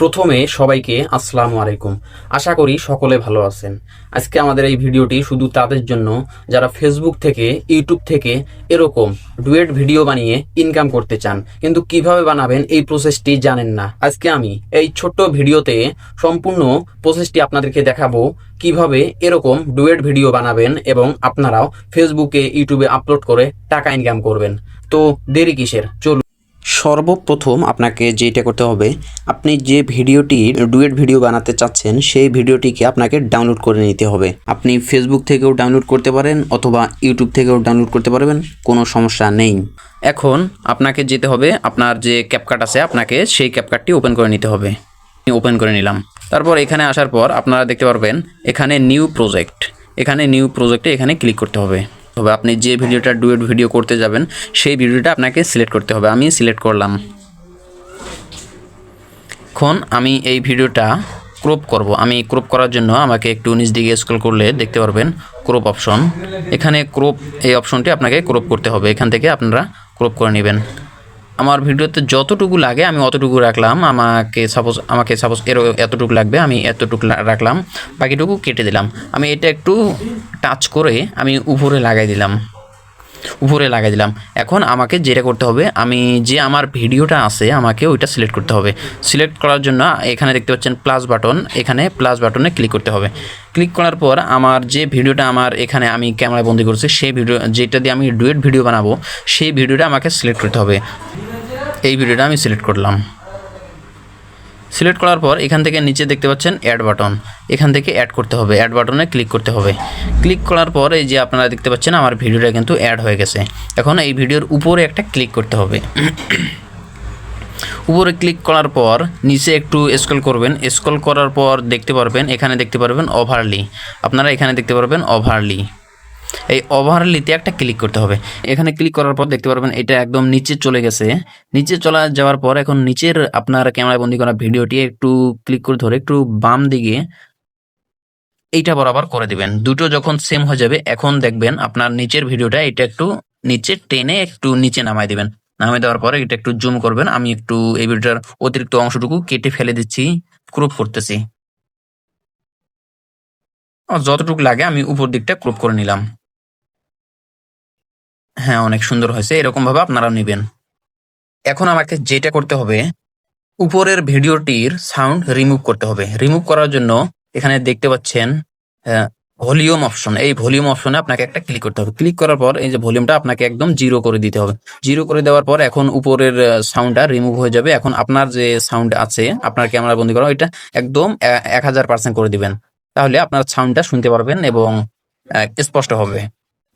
প্রথমে সবাইকে আসসালামু আলাইকুম। আশা করি সকলে ভালো আছেন। আজকে আমাদের এই ভিডিওটি শুধু তাদের জন্য, যারা ফেসবুক থেকে ইউটিউব থেকে এরকম ডুয়েট ভিডিও বানিয়ে ইনকাম করতে চান, কিন্তু কীভাবে বানাবেন এই প্রসেসটি জানেন না। আজকে আমি এই ছোট্ট ভিডিওতে সম্পূর্ণ প্রসেসটি আপনাদেরকে দেখাবো, কীভাবে এরকম ডুয়েট ভিডিও বানাবেন এবং আপনারাও ফেসবুকে ইউটিউবে আপলোড করে টাকা ইনকাম করবেন। তো দেরি কিসের? চলুন। সর্বপ্রথম আপনাকে যেটা করতে হবে, আপনি যে ভিডিওটি ডুয়েট ভিডিও বানাতে চাচ্ছেন, সেই ভিডিওটিকে আপনাকে ডাউনলোড করে নিতে হবে। আপনি ফেসবুক থেকেও ডাউনলোড করতে পারেন অথবা ইউটিউব থেকেও ডাউনলোড করতে পারবেন, কোনো সমস্যা নেই। এখন আপনাকে যেতে হবে, আপনার যে ক্যাপকাট আছে, আপনাকে সেই ক্যাপকাটটি ওপেন করে নিতে হবে। ওপেন করে নিলাম। তারপর এখানে আসার পর আপনারা দেখতে পারবেন, এখানে নিউ প্রজেক্ট এখানে নিউ প্রজেক্টে এখানে ক্লিক করতে হবে। তবে আপনি যে ভিডিওটা ডুয়েট ভিডিও করতে যাবেন, সেই ভিডিওটা আপনাকে সিলেক্ট করতে হবে। আমি সিলেক্ট করলাম। এখন আমি এই ভিডিওটা ক্রপ করব। আমি ক্রপ করার জন্য আমাকে একটু নিচ দিকে স্ক্রল করলে দেখতে পারবেন ক্রপ অপশন। এখানে ক্রপ এই অপশনটি আপনাকে ক্রপ করতে হবে। এখান থেকে আপনারা ক্রপ করে নেবেন। আমার ভিডিওতে যতটুকু লাগে, আমি অতটুকু রাখলাম। আমাকে সাপোজ আমাকে সাপোজ এর এতটুকু লাগবে, আমি এতটুকু রাখলাম। বাকিটুকু কেটে দিলাম। আমি এটা একটু টাচ করে আমি উপরে লাগাই দিলাম। উপরে লাগাই দিলাম। এখন আমাকে যেটা করতে হবে, আমি যে আমার ভিডিওটা আছে, আমাকে ওইটা সিলেক্ট করতে হবে। সিলেক্ট করার জন্য এখানে দেখতে পাচ্ছেন প্লাস বাটন এখানে প্লাস বাটনে ক্লিক করতে হবে। ক্লিক করার পর আমার যে ভিডিওটা আমার এখানে আমি ক্যামেরায় বন্দি করছি, সেই ভিডিও, যেটা দিয়ে আমি ডুয়েট ভিডিও বানাবো, সেই ভিডিওটা আমাকে সিলেক্ট করতে হবে। এই ভিডিওটা আমি সিলেক্ট করলাম। সিলেক্ট করার পর এখান থেকে নিচে দেখতে পাচ্ছেন অ্যাড বাটন এখান থেকে অ্যাড করতে হবে। অ্যাড বাটনে ক্লিক করতে হবে। ক্লিক করার পর এই যে আপনারা দেখতে পাচ্ছেন, আমার ভিডিওটা কিন্তু অ্যাড হয়ে গেছে। এখন এই ভিডিওর উপরে একটা ক্লিক করতে হবে। উপরে ক্লিক করার পর নিচে একটু স্ক্রল করবেন। স্ক্রল করার পর দেখতে পারবেন, এখানে দেখতে পারবেন ওভারলি আপনারা এখানে দেখতে পারবেন ওভারলি এই ওভারলিতে একটা ক্লিক করতে হবে। এখানে ক্লিক করার পর দেখতে পারবেন এটা একদম নিচে চলে গেছে। নিচে চলে যাওয়ার পর এখন নিচের আপনার ক্যামেরায় বন্দি করা ভিডিওটি একটু ক্লিক করে ধরে একটু বাম দিকে এইটা বরাবর করে দিবেন। দুটো যখন সেম হয়ে যাবে, এখন দেখবেন আপনার নিচের ভিডিওটা এটা একটু নিচে টেনে একটু নিচে নামাই দিবেন। নামিয়ে দেওয়ার পরে এটা একটু জুম করবেন। আমি একটু এই ভিডিওটার অতিরিক্ত অংশটুকু কেটে ফেলে দিচ্ছি ক্রপ করতেছি। যতটুকু লাগে আমি উপর দিকটা ক্রপ করে নিলাম। হ্যাঁ অনেক সুন্দর হয়েছে। এরকম ভাবে আপনারাও নেবেন। এখন আমাকে যেটা করতে হবে, উপরের ভিডিওটির সাউন্ড রিমুভ করতে হবে। রিমুভ করার জন্য এখানে দেখতে পাচ্ছেন ভলিউম অপশন। এই ভলিউম অপশনে আপনাকে একটা ক্লিক করতে হবে। ক্লিক করার পর এই যে ভলিউমটা আপনাকে একদম জিরো করে দিতে হবে। জিরো করে দেওয়ার পর এখন উপরের সাউন্ডটা রিমুভ হয়ে যাবে। এখন আপনার যে সাউন্ড আছে, আপনার ক্যামেরা বন্দি করা, ওইটা একদম এক হাজার পার্সেন্ট করে দিবেন। তাহলে আপনার সাউন্ডটা শুনতে পারবেন এবং স্পষ্ট হবে।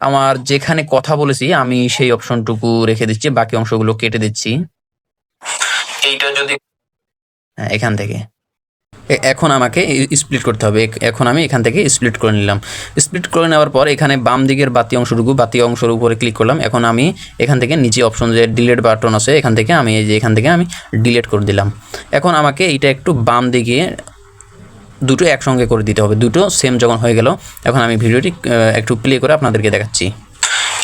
আমার যেখানে কথা বলেছি আমি সেই অপশনটুকু রেখে দিচ্ছি বাকি অংশগুলো কেটে দিচ্ছি। এইটা যদি হ্যাঁ, এখান থেকে। এখন আমাকে স্প্লিট করতে হবে। এখন আমি এখান থেকে স্প্লিট করে নিলাম। স্প্লিট করে নেওয়ার পর এখানে বাম দিকের বাতি অংশটুকু বাতি অংশের উপরে ক্লিক করলাম। এখন আমি এখান থেকে নিচে অপশন যে ডিলেট বাটন আছে এখান থেকে আমি এই যে এখান থেকে আমি ডিলেট করে দিলাম। এখন আমাকে এইটা একটু বাম দিকে দুটো একসঙ্গে করে দিতে হবে। দুটো সেম যখন হয়ে গেল, এখন আমি ভিডিওটি একটু প্লে করে আপনাদেরকে দেখাচ্ছি।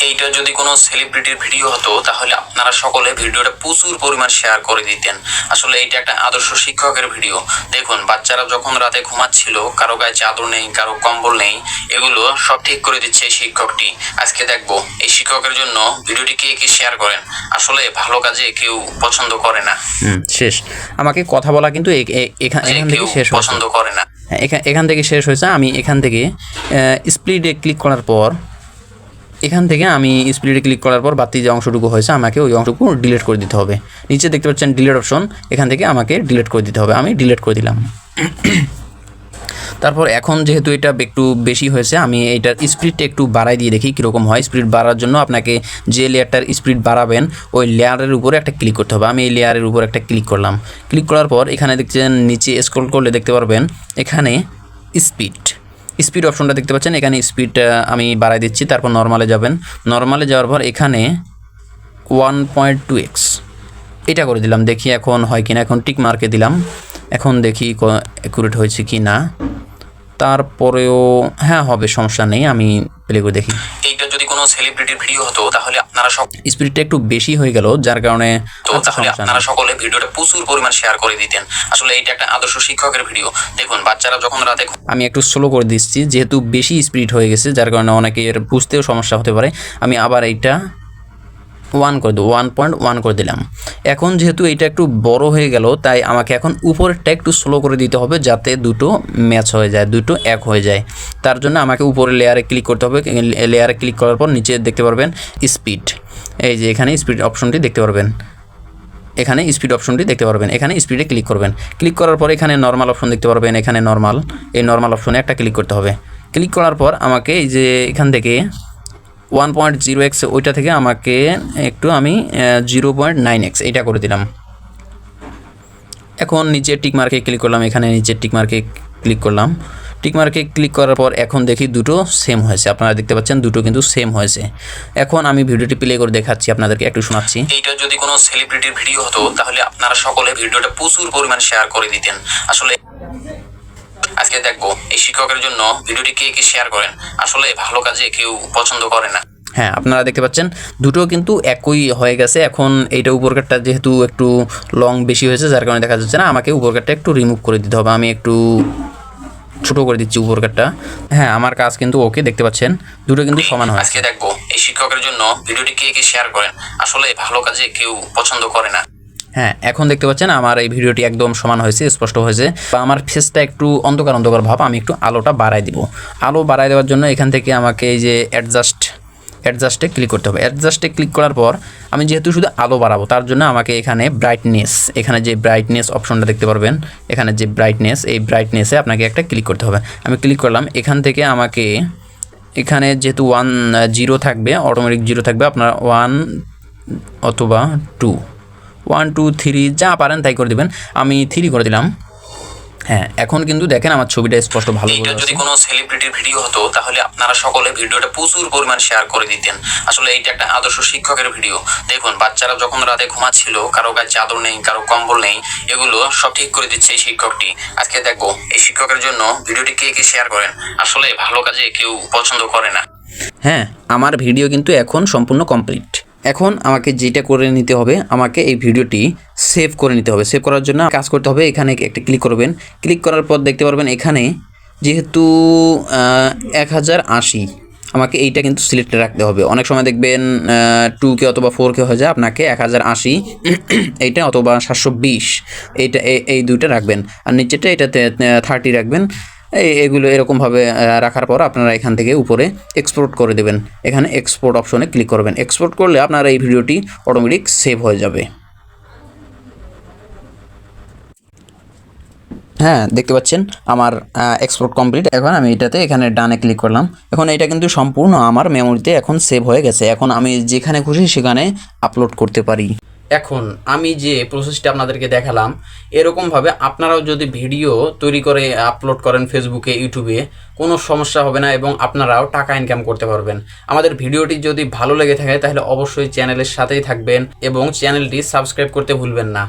এইটা যদি কোনো সেলিব্রিটির ভিডিও হতো তাহলে আপনারা সকলে ভিডিওটা প্রচুর পরিমাণ শেয়ার করে দিতেন। আসলে এইটা একটা আদর্শ শিক্ষকের ভিডিও দেখুন বাচ্চারা যখন রাতে ঘুমাচ্ছিল কারও গায়ে চাদর নেই কারও কম্বল নেই এগুলো সব ঠিক করে দিচ্ছে এই শিক্ষকটি। আজকে দেখব এই শিক্ষকের জন্য ভিডিওটি কে কে শেয়ার করেন? আসলে ভালো কাজে কেউ পছন্দ করে না। হুম শেষ। আমাকে কথা বলা কিন্তু এখান থেকে শেষ পছন্দ করে না। এখান এখান থেকে শেষ হয়েছে। আমি এখান থেকে স্প্লিডে ক্লিক করার পর এখান থেকে আমি স্প্লিটে ক্লিক করার পর বাতি যে অংশটুকু হয়েছে, আমাকে ওই অংশটুকু ডিলিট করে দিতে হবে। নিচে দেখতে পাচ্ছেন ডিলিট অপশন এখান থেকে আমাকে ডিলিট করে দিতে হবে। আমি ডিলিট করে দিলাম। তারপর এখন যেহেতু এটা একটু বেশি হয়েছে, আমি এইটার স্পিডটা একটু বাড়াই দিয়ে দেখি কীরকম হয়। স্পিড বাড়ার জন্য আপনাকে যে লেয়ারটার স্পিড বাড়াবেন, ওই লেয়ারের উপরে একটা ক্লিক করতে হবে। আমি এই লেয়ারের উপর একটা ক্লিক করলাম। ক্লিক করার পর এখানে দেখছেন, নিচে স্ক্রল করলে দেখতে পারবেন, এখানে স্পিড স্পিড অপশনটা দেখতে পাচ্ছেন, এখানে স্পিড আমি বাড়াই দিচ্ছি, তারপর নর্মালে যাবেন। নর্মালে যাওয়ার পর এখানে ওয়ান পয়েন্ট টু এক্স এটা করে দিলাম, দেখি এখন হয় কি না এখন টিক মার্কে দিলাম। এখন দেখি অ্যাকুরেট হয়েছে কি না তারপরেও হ্যাঁ হবে, সমস্যা নেই, আমি প্লে করে দেখি। কোনো সেলিব্রিটির ভিডিও হতো তাহলে আপনারা সব স্পিডটা একটু বেশি হয়ে গেল যার কারণে তো তাহলে আপনারা। সকলে ভিডিওটা প্রচুর পরিমাণ শেয়ার করে দিতেন। আসলে এটা একটা আদর্শ শিক্ষকের ভিডিও দেখুন বাচ্চারা যখন রাতে আমি একটু স্লো করে দিচ্ছি যেহেতু বেশি স্পিড হয়ে গেছে যার কারণে অনেকের বুঝতেও সমস্যা হতে পারে। আমি আবার এইটা ওয়ান করে দেবো ওয়ান পয়েন্ট ওয়ান করে দিলাম। এখন যেহেতু এটা একটু বড় হয়ে গেল, তাই আমাকে এখন উপরেরটা একটু স্লো করে দিতে হবে যাতে দুটো ম্যাচ হয়ে যায়, দুটো এক হয়ে যায়। তার জন্য আমাকে উপরে লেয়ারে ক্লিক করতে হবে লেয়ারে ক্লিক করার পর নিচে দেখতে পারবেন স্পিড এই যে এখানে স্পিড অপশনটি দেখতে পারবেন। এখানে স্পিড অপশনটি দেখতে পারবেন। এখানে স্পিডে ক্লিক করবেন। ক্লিক করার পর এখানে নর্মাল অপশন দেখতে পারবেন, এখানে নর্মাল এই নর্মাল অপশনে একটা ক্লিক করতে হবে। ক্লিক করার পর আমাকে এই যে এখান থেকে ওয়ান পয়েন্ট জিরো এক্স ওইটা থেকে আমাকে একটু আমি জিরো পয়েন্ট নাইন এক্স এইটা করে দিলাম। এখন নিচে টিক মার্কে ক্লিক করলাম, এখানে নিচে টিক মার্কে ক্লিক করলাম। টিক মার্কে ক্লিক করার পর এখন দেখি দুটো সেম হয়েছে। আপনারা দেখতে পাচ্ছেন দুটো কিন্তু সেম হয়েছে। এখন আমি ভিডিওটি প্লে করে দেখাচ্ছি, আপনাদেরকে একটু শোনাচ্ছি। এইটা যদি কোনো সেলিব্রিটির ভিডিও হতো, তাহলে আপনারা সকলে ভিডিওটা প্রচুর পরিমাণ শেয়ার করে দিতেন। আসলে আজকে দেখব। এই শিক্ষকের জন্য ভিডিওটি কে কে শেয়ার করেন? আসলে ভালো কাজে কেউ পছন্দ করে না। হ্যাঁ আপনারা দেখতে পাচ্ছেন দুটো কিন্তু একই হয়ে গেছে। এখন এইটা উপরকারটা যেহেতু একটু লং বেশি হয়েছে যার কারণে দেখা যাচ্ছে না আমাকে উপরকারটা একটু রিমুভ করে দিতে হবে। আমি একটু ছোটো করে দিচ্ছি উপরকারটা। হ্যাঁ আমার কাজ কিন্তু ওকে দেখতে পাচ্ছেন দুটো কিন্তু সমান হয়। আজকে দেখব। এই শিক্ষকের জন্য ভিডিওটি কে কে শেয়ার করেন? আসলে ভালো কাজে কেউ পছন্দ করে না। হ্যাঁ এখন দেখতে পাচ্ছেন আমার এই ভিডিওটি একদম সমান হয়েছে, স্পষ্ট হয়েছে। বা আমার ফেসটা একটু অন্ধকার অন্ধকার ভাব, আমি একটু আলোটা বাড়াই দিব। আলো বাড়াই দেওয়ার জন্য এখান থেকে আমাকে এই যে অ্যাডজাস্ট অ্যাডজাস্টে ক্লিক করতে হবে। অ্যাডজাস্টে ক্লিক করার পর আমি যেহেতু শুধু আলো বাড়াবো, তার জন্য আমাকে এখানে ব্রাইটনেস এখানে যে ব্রাইটনেস অপশনটা দেখতে পারবেন, এখানে যে ব্রাইটনেস এই ব্রাইটনেসে আপনাকে একটা ক্লিক করতে হবে। আমি ক্লিক করলাম, এখান থেকে আমাকে এখানে যেহেতু ওয়ান জিরো থাকবে অটোমেটিক জিরো থাকবে, আপনার ওয়ান অথবা টু ওয়ান টু থ্রি যা পারেন তাই করে দেবেন। আমি থ্রি করে দিলাম। হ্যাঁ এখন কিন্তু দেখেন আমার ছবিটা স্পষ্ট ভালো যদি কোনো সেলিব্রিটির ভিডিও হতো তাহলে আপনারা সকলে ভিডিওটা প্রচুর পরিমাণ শেয়ার করে দিতেন। আসলে এইটা একটা আদর্শ শিক্ষকের ভিডিও দেখুন বাচ্চারা যখন রাতে ঘুমাচ্ছিল কারও গায়ে চাদর নেই কারও কম্বল নেই এগুলো সব ঠিক করে দিচ্ছে এই শিক্ষকটি। আজকে দেখব এই শিক্ষকের জন্য ভিডিওটি কে কে শেয়ার করেন? আসলে ভালো কাজে কেউ পছন্দ করে না। হ্যাঁ আমার ভিডিও কিন্তু এখন সম্পূর্ণ কমপ্লিট এখন আমাকে যেটা করে নিতে হবে, আমাকে এই ভিডিওটি সেভ করে নিতে হবে। সেভ করার জন্য কাজ করতে হবে, এখানে একটা ক্লিক করবেন। ক্লিক করার পর দেখতে পারবেন এখানে যেহেতু এক হাজার আশি, আমাকে এইটা কিন্তু সিলেক্টে রাখতে হবে। অনেক সময় দেখবেন টু কে অথবা ফোর কে হয়ে যায়, আপনাকে এক হাজার আশি, এইটা অথবা সাতশো বিশ, এইটা, এই- দুইটা রাখবেন। আর নিচেটা এটাতে থার্টি রাখবেন। এগুলো এরকমভাবে রাখার পর আপনারা এখান থেকে উপরে এক্সপোর্ট করে দেবেন। এখানে এক্সপোর্ট অপশনে ক্লিক করবেন। এক্সপোর্ট করলে আপনার এই ভিডিওটি অটোমেটিক সেভ হয়ে যাবে। হ্যাঁ দেখতে পাচ্ছেন আমার এক্সপোর্ট কমপ্লিট এখন আমি এটাতে এখানে ডানে ক্লিক করলাম। এখন এটা কিন্তু সম্পূর্ণ আমার মেমোরিতে এখন সেভ হয়ে গেছে। এখন আমি যেখানে খুশি সেখানে আপলোড করতে পারি। এখন আমি যে প্রসেসটা আপনাদেরকে দেখালাম, এরকমভাবে আপনারাও যদি ভিডিও তৈরি করে আপলোড করেন ফেসবুকে ইউটিউবে কোনো সমস্যা হবে না এবং আপনারাও টাকা ইনকাম করতে পারবেন। আমাদের ভিডিওটি যদি ভালো লেগে থাকে, তাহলে অবশ্যই চ্যানেলের সাথেই থাকবেন এবং চ্যানেলটি সাবস্ক্রাইব করতে ভুলবেন না।